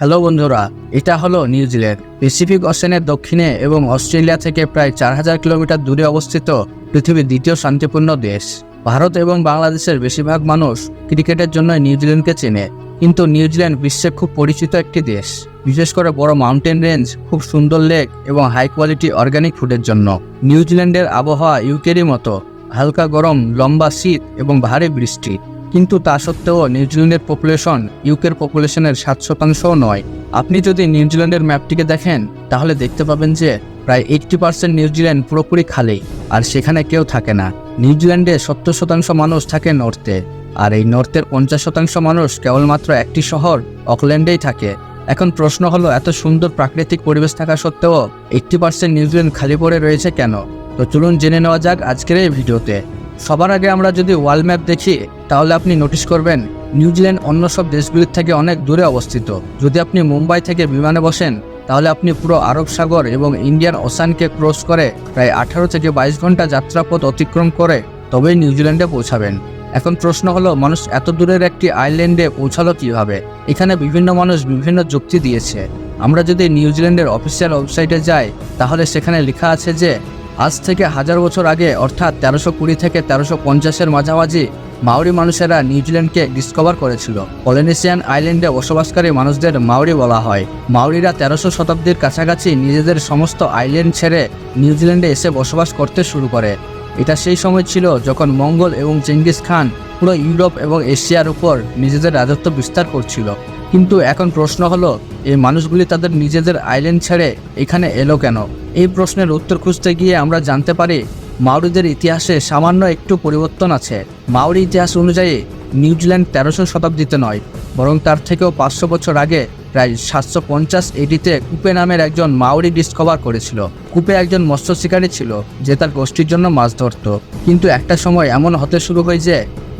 Hello বন্ধুরা, এটা হলো নিউজিল্যান্ড প্যাসিফিক ওশেনের দক্ষিণে এবং অস্ট্রেলিয়া থেকে প্রায় চার হাজার কিলোমিটার দূরে অবস্থিত পৃথিবীর দ্বিতীয় শান্তিপূর্ণ দেশ। ভারত এবং বাংলাদেশের বেশিরভাগ মানুষ ক্রিকেটের জন্য নিউজিল্যান্ডকে চেনে, কিন্তু নিউজিল্যান্ড বিশ্বে খুব পরিচিত একটি দেশ। বিশেষ করে বড় মাউন্টেন রেঞ্জ, খুব সুন্দর লেক এবং হাই কোয়ালিটি অর্গানিক ফুডের জন্য। নিউজিল্যান্ডের আবহাওয়া ইউকেরই মতো, হালকা গরম, লম্বা শীত এবং ভারী বৃষ্টি। কিন্তু তা সত্ত্বেও নিউজিল্যান্ডের পপুলেশন ইউকের পপুলেশনের সাত শতাংশও নয়। আপনি যদি নিউজিল্যান্ডের ম্যাপটিকে দেখেন, তাহলে দেখতে পাবেন যে প্রায় এইটটি পার্সেন্ট নিউজিল্যান্ড পুরোপুরি খালি, আর সেখানে কেউ থাকে না। নিউজিল্যান্ডে সত্তর শতাংশ মানুষ থাকে নর্থে, আর এই নর্থের পঞ্চাশ শতাংশ মানুষ কেবলমাত্র একটি শহর, অকল্যান্ডেই থাকে। এখন প্রশ্ন হলো, এত সুন্দর প্রাকৃতিক পরিবেশ থাকা সত্ত্বেও এইটটি পার্সেন্ট নিউজিল্যান্ড খালি পড়ে রয়েছে কেন? তো চলুন জেনে নেওয়া যাক আজকের এই ভিডিওতে। সবার আগে আমরা যদি ওয়ার্ল্ড ম্যাপ দেখি, তাহলে আপনি নোটিশ করবেন নিউজিল্যান্ড অন্য সব দেশগুলির থেকে অনেক দূরে অবস্থিত। যদি আপনি মুম্বাই থেকে বিমানে বসেন, তাহলে আপনি পুরো আরব সাগর এবং ইন্ডিয়ান ওশানকে ক্রস করে প্রায় আঠারো থেকে বাইশ ঘণ্টা যাত্রাপথ অতিক্রম করে তবেই নিউজিল্যান্ডে পৌঁছাবেন। এখন প্রশ্ন হলো, মানুষ এত দূরের একটি আইল্যান্ডে পৌঁছালো কীভাবে? এখানে বিভিন্ন মানুষ বিভিন্ন যুক্তি দিয়েছে। আমরা যদি নিউজিল্যান্ডের অফিসিয়াল ওয়েবসাইটে যাই, তাহলে সেখানে লেখা আছে যে আজ থেকে হাজার বছর আগে, অর্থাৎ তেরোশো কুড়ি থেকে তেরোশো পঞ্চাশের মাঝামাঝি, মাওরি মানুষেরা নিউজিল্যান্ডকে ডিসকভার করেছিল। পলিনেশিয়ান আইল্যান্ডে বসবাসকারী মানুষদের মাওরি বলা হয়। মাওরিরা তেরোশো শতাব্দীর কাছাকাছি নিজেদের সমস্ত আইল্যান্ড ছেড়ে নিউজিল্যান্ডে এসে বসবাস করতে শুরু করে। এটা সেই সময় ছিল যখন মঙ্গল এবং চেঙ্গিস খান পুরো ইউরোপ এবং এশিয়ার উপর নিজেদের রাজত্ব বিস্তার করছিল। কিন্তু এখন প্রশ্ন হলো, এই মানুষগুলি তাদের নিজেদের আইল্যান্ড ছেড়ে এখানে এলো কেন? এই প্রশ্নের উত্তর খুঁজতে গিয়ে আমরা জানতে পারি মাউরিদের ইতিহাসে সামান্য একটু পরিবর্তন আছে। মাউরি ইতিহাস অনুযায়ী নিউজিল্যান্ড তেরোশো শতাব্দীতে নয়, বরং তার থেকেও পাঁচশো বছর আগে প্রায় সাতশো পঞ্চাশ এডিতে কুপে নামের একজন মাউরি ডিসকভার করেছিল। কুপে একজন মৎস্য শিকারী ছিল, যে তার গোষ্ঠীর জন্য মাছ ধরত। কিন্তু একটা সময় এমন হতে শুরু হয় যে,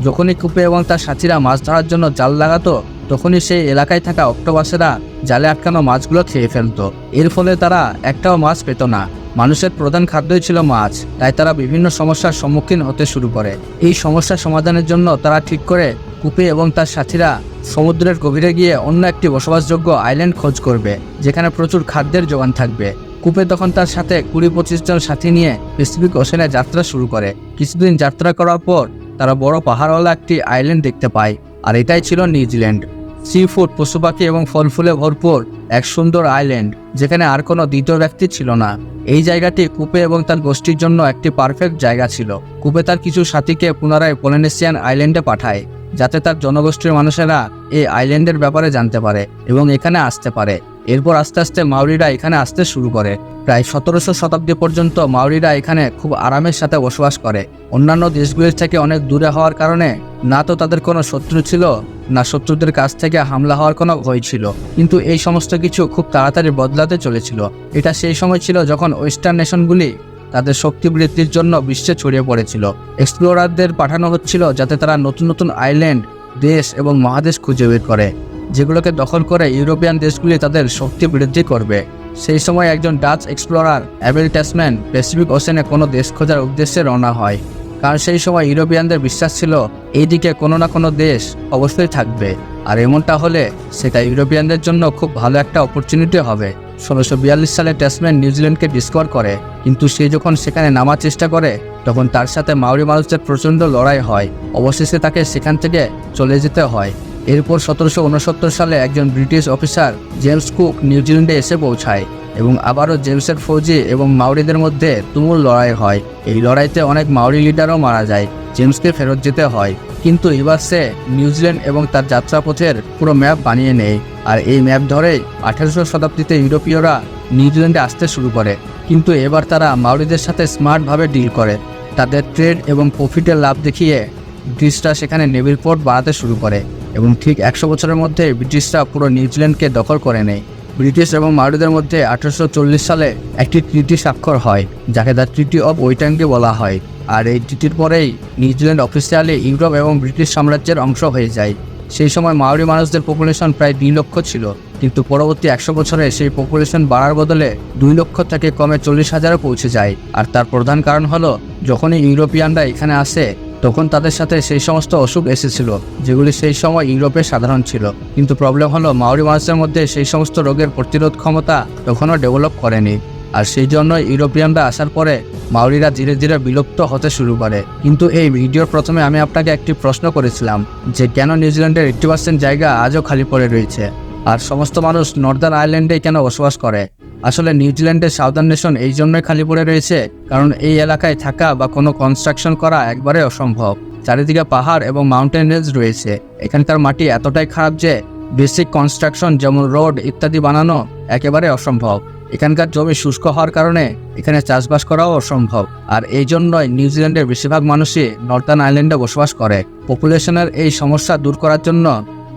যখনই কুপে এবং তার সাথীরা মাছ ধরার জন্য জাল লাগাতো তখনই সেই এলাকায় থাকা অক্টোবাসেরা জালে আটকানো মাছগুলো খেয়ে ফেলতো। এর ফলে তারা একটাও মাছ পেত না। মানুষের প্রধান খাদ্যই ছিল মাছ, তাই তারা বিভিন্ন সমস্যার সম্মুখীন হতে শুরু করে। এই সমস্যা সমাধানের জন্য তারা ঠিক করে কুপে এবং তার সাথীরা সমুদ্রের গভীরে গিয়ে অন্য একটি বসবাসযোগ্য আইল্যান্ড খোঁজ করবে, যেখানে প্রচুর খাদ্যের যোগান থাকবে। কুপে তখন তার সাথে কুড়ি পঁচিশ জন সাথী নিয়ে প্যাসিফিক ওশেনে যাত্রা শুরু করে। কিছুদিন যাত্রা করার পর তারা বড় পাহাড়ওয়ালা একটি আইল্যান্ড দেখতে পায়, আর এটাই ছিল নিউজিল্যান্ড। সি ফুড পশু পাখি এবং ফল ফুলে ভরপুর এক সুন্দর আইল্যান্ড, যেখানে আর কোনো দ্বিতীয় ব্যক্তি ছিল না। এই জায়গাটি কুপে এবং তার গোষ্ঠীর জন্য একটি পারফেক্ট জায়গা ছিল। কুপে তার কিছু সাথীকে পুনরায় পলিনেশিয়ান আইল্যান্ডে পাঠায়, যাতে তার জনগোষ্ঠীর মানুষেরা এই আইল্যান্ডের ব্যাপারে জানতে পারে এবং এখানে আসতে পারে। এরপর আস্তে আস্তে মাউরিরা এখানে আসতে শুরু করে। প্রায় সতেরোশো শতাব্দী পর্যন্ত মাউরিরা এখানে খুব আরামের সাথে বসবাস করে। অন্যান্য দেশগুলির থেকে অনেক দূরে হওয়ার কারণে না তো তাদের কোনো শত্রু ছিল না শত্রুদের কাছ থেকে হামলা হওয়ার কোনো ভয় ছিল। কিন্তু এই সমস্ত কিছু খুব তাড়াতাড়ি বদলাতে চলেছিল। এটা সেই সময় ছিল যখন ওয়েস্টার্ন নেশনগুলি তাদের শক্তি বৃদ্ধির জন্য বিশ্বে ছড়িয়ে পড়েছিল। এক্সপ্লোরারদের পাঠানো হচ্ছিল যাতে তারা নতুন নতুন আইল্যান্ড, দেশ এবং মহাদেশ খুঁজে বের করে, যেগুলোকে দখল করে ইউরোপিয়ান দেশগুলি তাদের শক্তি বৃদ্ধি করবে। সেই সময় একজন Dutch explorer Abel Tasman Pacific ওশেনে কোনো দেশ খোঁজার উদ্দেশ্যে রওনা হয়। কারণ সেই সময় ইউরোপিয়ানদের বিশ্বাস ছিল, এইদিকে কোনো না কোনো দেশ অবশ্যই থাকবে। আর এমনটা হলে সেটা ইউরোপিয়ানদের জন্য খুব ভালো একটা অপরচুনিটি হবে। ষোলোশো বিয়াল্লিশ সালে ট্যাসম্যান নিউজিল্যান্ডকে ডিসকভার করে, কিন্তু সে যখন সেখানে নামার চেষ্টা করে, তখন তার সাথে মাউরি মানুষদের প্রচণ্ড লড়াই হয়। অবশেষে তাকে সেখান থেকে চলে যেতে হয়। এরপর সতেরোশো উনসত্তর সালে একজন ব্রিটিশ অফিসার জেমস কুক নিউজিল্যান্ডে এসে পৌঁছায়। এবং আবারও জেমসের ফৌজি এবং মাউরিদের মধ্যে তুমুল লড়াই হয়। এই লড়াইতে অনেক মাউরি লিডারও মারা যায়, জেমসকে ফেরত যেতে হয়। কিন্তু এবার সে নিউজিল্যান্ড এবং তার যাত্রাপথের পুরো ম্যাপ বানিয়ে নেয়। আর এই ম্যাপ ধরেই আঠারোশো শতাব্দীতে ইউরোপীয়রা নিউজিল্যান্ডে আসতে শুরু করে। কিন্তু এবার তারা মাউরিদের সাথে স্মার্টভাবে ডিল করে। তাদের ট্রেড এবং প্রফিটের লাভ দেখিয়ে ব্রিটিশরা সেখানে নেভিল পোর্ট বাড়াতে শুরু করে। এবং ঠিক একশো বছরের মধ্যে ব্রিটিশরা পুরো নিউজিল্যান্ডকে দখল করে নেয়। ব্রিটিশ এবং মারুদের মধ্যে আঠারোশো চল্লিশ সালে একটি ট্রিটি স্বাক্ষর হয়, যাকে দ্য ট্রিটি অফ ওয়েটাঙ্গে বলা হয়। আর এই ট্রিটির পরেই নিউজিল্যান্ড অফিসিয়ালি ইউরোপ এবং ব্রিটিশ সাম্রাজ্যের অংশ হয়ে যায়। সেই সময় মাওরি মানুষদের পপুলেশন প্রায় দুই লক্ষ ছিল। কিন্তু পরবর্তী একশো বছরে সেই পপুলেশন বাড়ার বদলে দুই লক্ষ থেকে কমে চল্লিশ হাজারে পৌঁছে যায়। আর তার প্রধান কারণ হলো, যখনই ইউরোপিয়ানরা এখানে আসে তখন তাদের সাথে সেই সমস্ত অসুখ এসেছিল, যেগুলি সেই সময় ইউরোপে সাধারণ ছিল। কিন্তু প্রবলেম হলো মাওরি মানুষের মধ্যে সেই সমস্ত রোগের প্রতিরোধ ক্ষমতা তখনও ডেভেলপ করেনি। আর সেই জন্য ইউরোপিয়ানরা আসার পরে মাওরিরা ধীরে ধীরে বিলুপ্ত হতে শুরু করে। কিন্তু এই ভিডিওর প্রথমে আমি আপনাকে একটি প্রশ্ন করেছিলাম, যে কেন নিউজিল্যান্ডের এইটটি পার্সেন্ট জায়গা আজও খালি পড়ে রয়েছে? আর সমস্ত মানুষ নর্দার্ন আইল্যান্ডে কেন বসবাস করে? আসলে নিউজিল্যান্ডের সাউদার্ন নেশন এই জন্যই খালি পড়ে রয়েছে, কারণ এই এলাকায় থাকা বা কোনো কনস্ট্রাকশন করা একবারে অসম্ভব। চারিদিকে পাহাড় এবং মাউন্টেন রেঞ্জ রয়েছে। এখানকার মাটি এতটাই খারাপ যে বেসিক কনস্ট্রাকশন যেমন রোড ইত্যাদি বানানো একেবারে অসম্ভব। এখানকার জমি শুষ্ক হওয়ার কারণে এখানে চাষবাস করাও অসম্ভব। আর এই জন্যই নিউজিল্যান্ডের বেশিরভাগ মানুষই নর্দার্ন আইল্যান্ডে বসবাস করে। পপুলেশনের এই সমস্যা দূর করার জন্য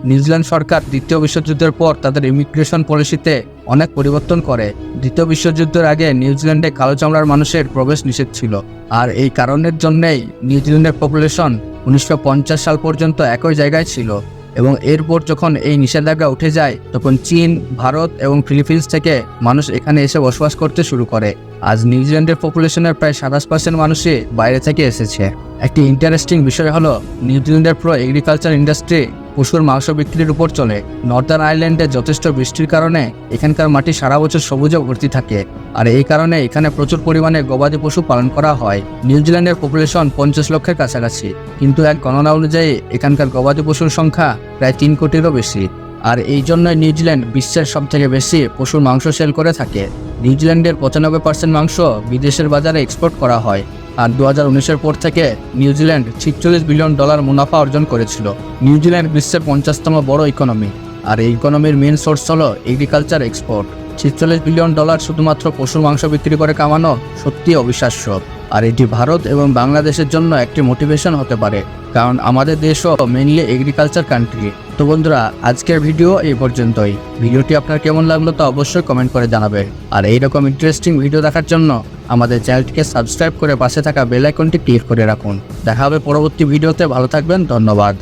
নিউজিল্যান্ড সরকার দ্বিতীয় বিশ্বযুদ্ধের পর তাদের ইমিগ্রেশন পলিসিতে অনেক পরিবর্তন করে। দ্বিতীয় বিশ্বযুদ্ধের আগে নিউজিল্যান্ডে কালো চামড়ার মানুষের প্রবেশ নিষেধ ছিল। আর এই কারণের জন্যই নিউজিল্যান্ডের পপুলেশন উনিশশো পঞ্চাশ সাল পর্যন্ত একই জায়গায় ছিল এবং এরপর যখন এই নিষেধাজ্ঞা উঠে যায়, তখন চীন, ভারত এবং ফিলিপিন্স থেকে মানুষ এখানে এসে বসবাস করতে শুরু করে। আজ নিউজিল্যান্ডের পপুলেশনের প্রায় সাতাশ পার্সেন্ট মানুষই বাইরে থেকে এসেছে। একটি ইন্টারেস্টিং বিষয় হলো নিউজিল্যান্ডের পুরো এগ্রিকালচার ইন্ডাস্ট্রি পশুর মাংস বিক্রির উপর চলে। নর্দার্ন আইল্যান্ডে যথেষ্ট বৃষ্টির কারণে এখানকার মাটি সারা বছর সবুজে ভর্তি থাকে। আর এই কারণে এখানে প্রচুর পরিমাণে গবাদি পশু পালন করা হয়। নিউজিল্যান্ডের পপুলেশন পঞ্চাশ লক্ষের কাছাকাছি। কিন্তু এক গণনা অনুযায়ী এখানকার গবাদি পশুর সংখ্যা প্রায় তিন কোটিরও বেশি। আর এই জন্যই নিউজিল্যান্ড বিশ্বের সব থেকে বেশি পশুর মাংস সেল করে থাকে। নিউজিল্যান্ডের পঁচানব্বই পার্সেন্ট মাংস বিদেশের বাজারে এক্সপোর্ট করা হয়। আর দু হাজার পর থেকে নিউজিল্যান্ড ছিচল্লিশ বিলিয়ন ডলার মুনাফা অর্জন করেছিল। নিউজিল্যান্ড বিশ্বের পঞ্চাশতম বড় ইকোনমি আর এই ইকোনমির মেন সোর্স হল এগ্রিকালচার এক্সপোর্ট ছিচল্লিশ বিলিয়ন ডলার শুধুমাত্র পশুর মাংস বিক্রি করে কামানো সত্যি অবিশ্বাস্য। আর এটি ভারত এবং বাংলাদেশের জন্য একটি মোটিভেশন হতে পারে, কারণ আমাদের দেশও মেনলি এগ্রিকালচার কান্ট্রি তো বন্ধুরা, আজকের ভিডিও এই পর্যন্তই। ভিডিওটি আপনার কেমন লাগল তা অবশ্যই কমেন্ট করে জানাবেন আর এইরকম ইন্টারেস্টিং ভিডিও দেখার জন্য আমাদের চ্যানেলটিকে সাবস্ক্রাইব করে পাশে থাকা বেল আইকনটি ক্লিক করে রাখুন। দেখা হবে পরবর্তী ভিডিওতে ভালো থাকবেন, ধন্যবাদ।